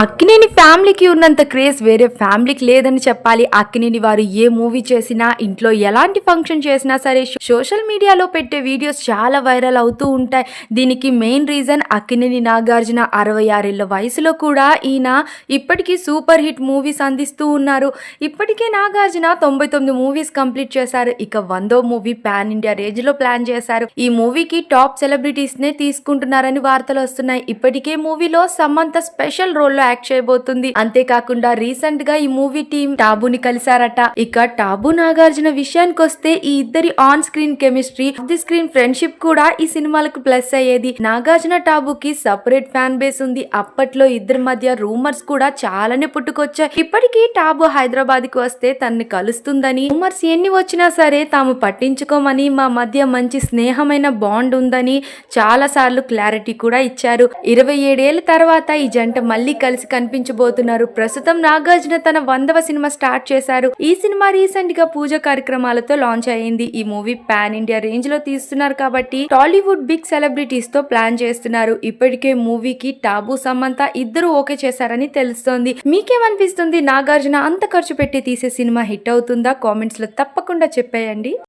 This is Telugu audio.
అక్కినేని ఫ్యామిలీకి ఉన్నంత క్రేజ్ వేరే ఫ్యామిలీకి లేదని చెప్పాలి. అక్కినేని వారు ఏ మూవీ చేసినా ఇంట్లో ఎలాంటి ఫంక్షన్ చేసినా సరే సోషల్ మీడియాలో పెట్టే వీడియోస్ చాలా వైరల్ అవుతూ ఉంటాయి. దీనికి మెయిన్ రీజన్ అక్కినేని నాగార్జున అరవై ఆరేళ్ళ వయసులో కూడా ఈయన ఇప్పటికీ సూపర్ హిట్ మూవీస్ అందిస్తూ ఉన్నారు. ఇప్పటికే నాగార్జున తొంభై తొమ్మిది మూవీస్ కంప్లీట్ చేశారు. ఇక వందో మూవీ పాన్ ఇండియా రేంజ్లో ప్లాన్ చేశారు. ఈ మూవీకి టాప్ సెలబ్రిటీస్ నే తీసుకుంటున్నారని వార్తలు వస్తున్నాయి. ఇప్పటికే మూవీలో సమంత స్పెషల్ రోల్లో యాక్ట్ చేయబోతుంది. అంతేకాకుండా రీసెంట్గా ఈ మూవీ టీం టాబుని కలిశారట. ఇక టాబు నాగార్జున విషయానికి వస్తే ఈ ఇద్దరి on screen chemistry the screen friendship కూడా ఈ సినిమాలకు ప్లస్ అయ్యేది. నాగార్జున టాబుకి సపరేట్ ఫ్యాన్ బేస్ ఉంది. అప్పట్లో ఇద్దరి మధ్య రూమర్స్ కూడా చాలానే పుట్టుకొచ్చాయి. ఇప్పటికీ టాబు హైదరాబాద్కి వస్తే తనని కలుస్తుందని రూమర్స్ ఎన్ని వచ్చినా సరే తాము పట్టించుకోమని మా మధ్య మంచి స్నేహమైన బాండ్ ఉందని చాలా సార్లు క్లారిటీ కూడా ఇచ్చారు. ఇరవై ఏడేళ్ళ తర్వాత ఈ జంట మళ్ళీ కలిసి కలిసి కనిపించబోతున్నారు. ప్రస్తుతం నాగార్జున తన వందవ సినిమా స్టార్ట్ చేశారు. ఈ సినిమా రీసెంట్గా పూజ కార్యక్రమాలతో లాంచ్ అయింది ఈ మూవీ పాన్ ఇండియా రేంజ్లో తీస్తున్నారు కాబట్టి టాలీవుడ్ బిగ్ సెలబ్రిటీస్తో ప్లాన్ చేస్తున్నారు. ఇప్పటికే మూవీకి టాబు సమంత ఇద్దరు ఓకే చేశారని తెలుస్తోంది. మీకేమనిపిస్తుంది? నాగార్జున అంత ఖర్చు పెట్టి తీసే సినిమా హిట్ అవుతుందా? కామెంట్స్లో తప్పకుండా చెప్పేయండి.